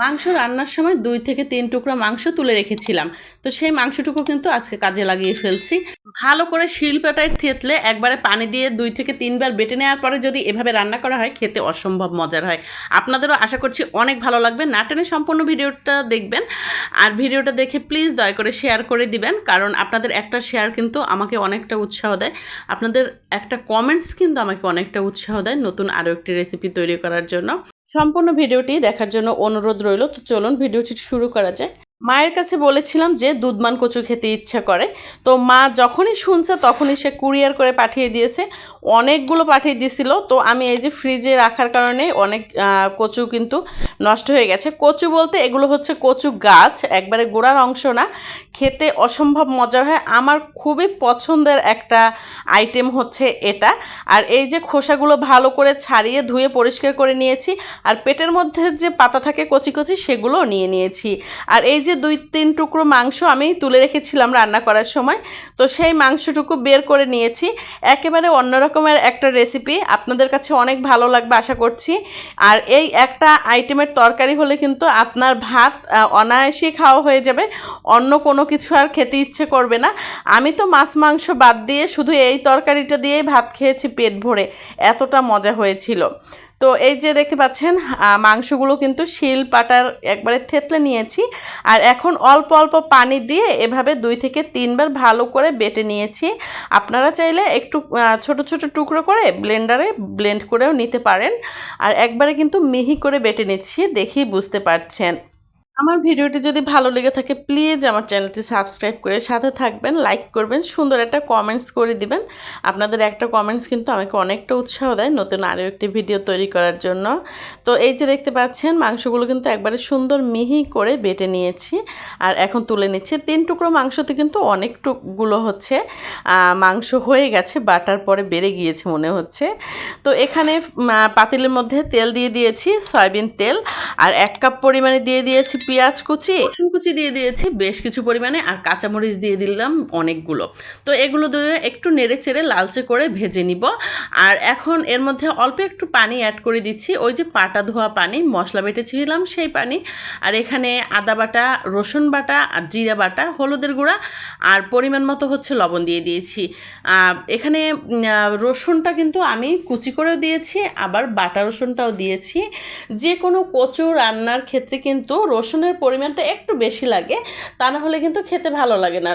মাংস রান্নার সময় দুই থেকে তিন টুকরা মাংস তুলে রেখেছিলাম। তো সেই মাংসটুকু কিন্তু আজকে কাজে লাগিয়ে ফেলছি। ভালো করে শিলপাটায় থেতলে একবারে পানি দিয়ে দুই থেকে তিনবার বেটে নেওয়ার পরে যদি এভাবে রান্না করা হয়, খেতে অসম্ভব মজার হয়। আপনাদেরও আশা করছি অনেক ভালো লাগবে। না টেনে সম্পূর্ণ ভিডিওটা দেখবেন। আর ভিডিওটা দেখে প্লিজ দয়া করে শেয়ার করে দিবেন। কারণ আপনাদের একটা শেয়ার কিন্তু আমাকে অনেকটা উৎসাহ দেয়। আপনাদের একটা কমেন্টস কিন্তু আমাকে অনেকটা উৎসাহ দেয় নতুন আরও একটি রেসিপি তৈরি করার জন্য। সম্পূর্ণ ভিডিওটি দেখার জন্য অনুরোধ রইল। তো চলুন ভিডিওটি শুরু করা যায় মায়ের কাছে বলেছিলাম যে দুধমান কচু খেতে ইচ্ছা করে। তো মা যখনই শুনছে তখনই সে কুরিয়ার করে পাঠিয়ে দিয়েছে। অনেকগুলো পাঠিয়ে দিয়েছিল। তো আমি এই যে ফ্রিজে রাখার কারণে অনেক কচু কিন্তু নষ্ট হয়ে গেছে। কচু বলতে এগুলো হচ্ছে কচু গাছ, একবারে গোড়ার অংশ না। খেতে অসম্ভব মজার হয়। আমার খুবই পছন্দের একটা আইটেম হচ্ছে এটা। আর এই যে খোসাগুলো ভালো করে ছাড়িয়ে ধুয়ে পরিষ্কার করে নিয়েছি। আর পেটের মধ্যে যে পাতা থাকে কচি কচি সেগুলো নিয়ে নিয়েছি। আর এই যে দুই তিন টুকরো মাংস আমি তুলে রেখেছিলাম রান্না করার সময় তো সেই মাংসটুকু বের করে নিয়েছি। একেবারে অন্য রকমের একটা রেসিপি আপনাদের কাছে অনেক ভালো লাগবে আশা করছি। আর এই একটা আইটেমের তরকারি হলে কিন্তু আপনার ভাত আহ, অনায়াসেই খাওয়া হয়ে যাবে অন্য কোনো কিছু আর খেতে ইচ্ছে করবে না। আমি তো মাছ মাংস বাদ দিয়ে শুধু এই তরকারিটা দিয়েই ভাত খেয়েছি পেট ভরে এতটা মজা হয়েছিল। তো এই যে দেখতে পাচ্ছেন মাংসগুলো কিন্তু শিল পাটার একবারে থেতলে নিয়েছি আর এখন অল্প অল্প পানি দিয়ে এভাবে দুই থেকে তিনবার ভালো করে বেটে নিয়েছি। আপনারা চাইলে একটু ছোট ছোট টুকরো করে ব্লেন্ডারে ব্লেন্ড করেও নিতে পারেন। আর একবারে কিন্তু মিহি করে বেটে নিচ্ছি, দেখেই বুঝতে পারছেন। আমার ভিডিওটি যদি ভালো লেগে থাকে প্লিজ আমার চ্যানেলটি সাবস্ক্রাইব করে সাথে থাকবেন লাইক করবেন, সুন্দর একটা কমেন্টস করে দিবেন। আপনাদের একটা কমেন্টস কিন্তু আমাকে অনেকটা উৎসাহ দেয় নতুন আরও একটি ভিডিও তৈরি করার জন্য। তো এই যে দেখতে পাচ্ছেন, মাংসগুলো কিন্তু একবারে সুন্দর মিহি করে বেটে নিয়েছি। আর এখন তুলে নিচ্ছি, তিন টুকরো মাংসতে কিন্তু অনেক টুকগুলো হচ্ছে মাংস হয়ে গেছে, বাটার পরে বেড়ে গিয়েছে মনে হচ্ছে। তো এখানে পাতিলের মধ্যে তেল দিয়ে দিয়েছি, সয়াবিন তেল। আর এক কাপ পরিমাণে দিয়ে দিয়েছি পেঁয়াজ কুচি। রসুন কুচি দিয়ে দিয়েছি বেশ কিছু পরিমাণে, আর কাঁচামরিচ দিয়ে দিলাম অনেকগুলো। তো এগুলো দিয়ে একটু নেড়ে চেড়ে লালচে করে ভেজে নিব। আর এখন এর মধ্যে অল্প একটু পানি অ্যাড করে দিচ্ছি। ওই যে পাটা ধোয়া পানি, মশলা বেটেছিলাম সেই পানি। আর এখানে আদা বাটা, রসুন বাটা আর জিরা বাটা, হলুদের গুঁড়া আর পরিমাণ মতো হচ্ছে লবণ দিয়ে দিয়েছি। এখানে রসুনটা কিন্তু আমি কুচি করেও দিয়েছি, আবার বাটা রসুনটাও দিয়েছি। যে কোনো কচু রান্নার ক্ষেত্রে কিন্তু রসুনের পরিমাণটা একটু বেশি লাগে, তা না হলে কিন্তু খেতে ভালো লাগে না।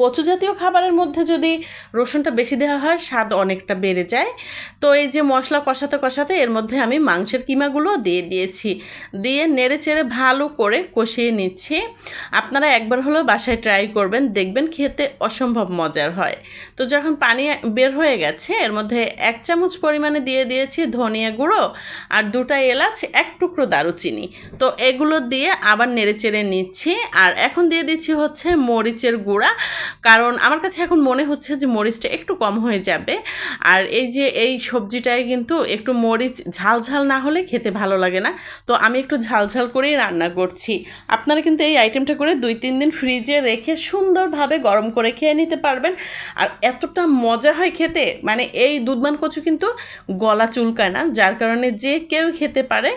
কচু জাতীয় খাবারের মধ্যে যদি রসুনটা বেশি দেওয়া হয়, স্বাদ অনেকটা বেড়ে যায়। তো এই যে মশলা কষাতে কষাতে এর মধ্যে আমি মাংসের কিমাগুলো দিয়ে দিয়েছি। দিয়ে নেড়ে চেড়ে ভালো করে কষিয়ে নিচ্ছি। আপনারা একবার হলেও বাসায় ট্রাই করবেন, দেখবেন খেতে অসম্ভব মজার হয়। তো যখন পানি বের হয়ে গেছে, এর মধ্যে এক চামচ পরিমাণে দিয়ে দিয়েছি ধনিয়া গুঁড়ো আর দুটা এলাচ এক টুকরো দারুচিনি। তো এগুলো দিয়ে আবার নেড়ে চেড়ে নিচ্ছি। আর এখন দিয়ে দিচ্ছি হচ্ছে মরিচের গুঁড়া। কারণ আমার কাছে এখন মনে হচ্ছে যে মরিচটা একটু কম হয়ে যাবে। আর এই যে এই সবজিটায় কিন্তু একটু মরিচ ঝাল ঝাল না হলে খেতে ভালো লাগে না। তো আমি একটু ঝাল ঝাল করেই রান্না করছি। আপনারা কিন্তু এই আইটেমটা করে দুই, তিন দিন ফ্রিজে রেখে সুন্দরভাবে গরম করে খেয়ে নিতে পারবেন। আর এতটা মজা হয় খেতে। মানে এই দুধমান কচু কিন্তু গলা চুলকায় না। যার কারণে যে কেউ খেতে পারে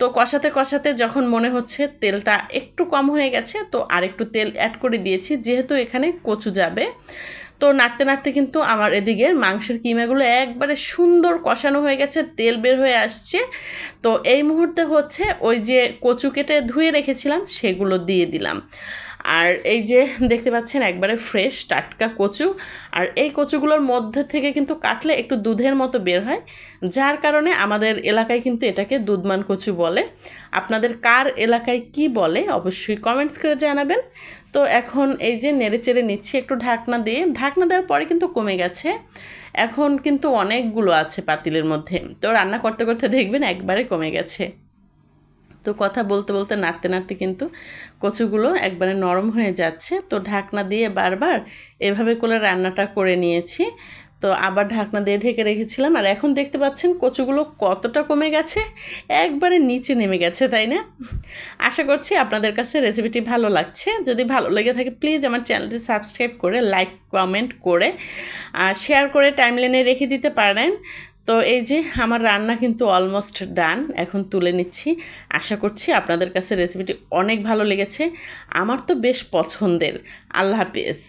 তো কষাতে কষাতে যখন মনে হচ্ছে তেলটা একটু কম হয়ে গেছে, তো আর একটু তেল অ্যাড করে দিয়েছি, যেহেতু এখানে কচু যাবে। তো নাড়তে নাড়তে কিন্তু আমার এদিকে মাংসের কিমাগুলো একবারে সুন্দর কষানো হয়ে গেছে, তেল বের হয়ে আসছে। তো এই মুহূর্তে হচ্ছে ওই যে কচু কেটে ধুয়ে রেখেছিলাম, সেগুলো দিয়ে দিলাম। আর এই যে দেখতে পাচ্ছেন একবারে ফ্রেশ টাটকা কচু। আর এই কচুগুলোর মধ্যে থেকে কিন্তু কাটলে একটু দুধের মতো বের হয়। যার কারণে আমাদের এলাকায় কিন্তু এটাকে দুধমান কচু বলে। আপনাদের কার এলাকায় কি বলে অবশ্যই কমেন্টস করে জানাবেন। তো এখন এই যে নেড়ে চেড়ে নিচ্ছি একটু ঢাকনা দিয়ে। ঢাকনা দেওয়ার পরে কিন্তু কমে গেছে। এখন কিন্তু অনেকগুলো আছে পাতিলের মধ্যে। তো রান্না করতে করতে দেখবেন একবারে কমে গেছে। তো কথা বলতে বলতে নাড়তে নাড়তে কিন্তু কচুগুলো একবারে নরম হয়ে যাচ্ছে। তো ঢাকনা দিয়ে বারবার এভাবে করে রান্নাটা করে নিয়েছি। তো আবার ঢাকনা দিয়ে ঢেকে রেখেছিলাম। আর এখন দেখতে পাচ্ছেন কচুগুলো কতটা কমে গেছে, একবারে নিচে নেমে গেছে, তাই না? আশা করছি আপনাদের কাছে রেসিপিটি ভালো লাগছে। যদি ভালো লেগে থাকে প্লিজ আমার চ্যানেলটি সাবস্ক্রাইব করে লাইক কমেন্ট করে, আর শেয়ার করে টাইমলাইনে রেখে দিতে পারেন। তো এই যে আমার রান্না কিন্তু অলমোস্ট ডান এখন তুলে নিচ্ছি। আশা করছি আপনাদের কাছে রেসিপিটি অনেক ভালো লেগেছে। আমার তো বেশ পছন্দের। আল্লাহ হাফিজ।